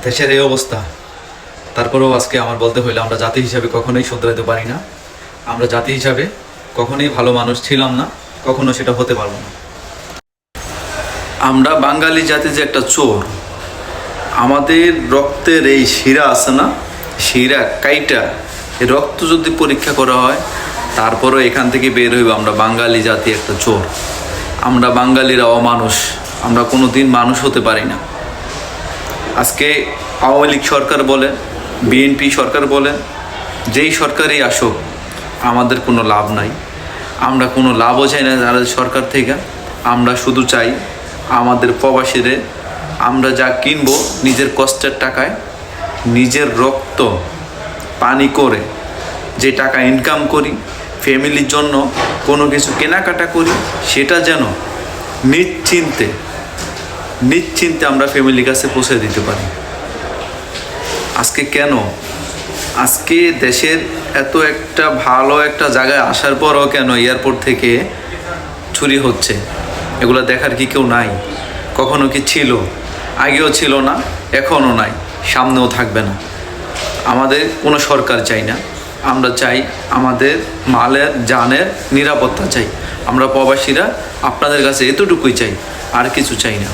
দেশের এই অবস্থা। তারপরেও আজকে আমার বলতে হইলে আমরা জাতি হিসাবে কখনোই শুধরাতে পারি না। আমরা জাতি হিসাবে কখনোই ভালো মানুষ ছিলাম না, কখনো সেটা হতে পারব না। আমরা বাঙালি জাতি যে একটা চোর, আমাদের রক্তের এই শিরা আছে না, শিরা কাইটা, এই রক্ত যদি পরীক্ষা করা হয়, তারপরও এখান থেকে বের হইব আমরা বাঙালি জাতি একটা চোর। আমরা বাঙালিরা অমানুষ, আমরা কোনো দিন মানুষ হতে পারি না। আজকে আওয়ামী লীগ সরকার বলেন বিএনপি সরকার বলেন যেই সরকারই আসুক, আমাদের কোনো লাভ নাই। আমরা কোনো লাভও চাই না তাদের সরকার থেকে। আমরা শুধু চাই আমাদের প্রবাসীদের, আমরা যা কিনবো নিজের কষ্টের টাকায়, নিজের রক্ত, পানি করে যে টাকা ইনকাম করি ফ্যামিলির জন্য কোনো কিছু কেনাকাটা করি, সেটা যেন নিশ্চিন্তে নিশ্চিন্তে আমরা ফ্যামিলির কাছে পৌঁছে দিতে পারি। আজকে কেন? আজকে দেশের এত একটা ভালো একটা জায়গায় আসার পরও কেন এয়ারপোর্ট থেকে চুরি হচ্ছে? এগুলো দেখার কি কেউ নাই? কখনো কি ছিল? আগেও ছিল না, এখনও নাই, সামনেও থাকবে না। আমাদের কোনো সরকার চাই না। আমরা চাই আমাদের মালের জানের নিরাপত্তা চাই। আমরা প্রবাসীরা আপনাদের কাছে এতটুকুই চাই, আর কিছু চাই না।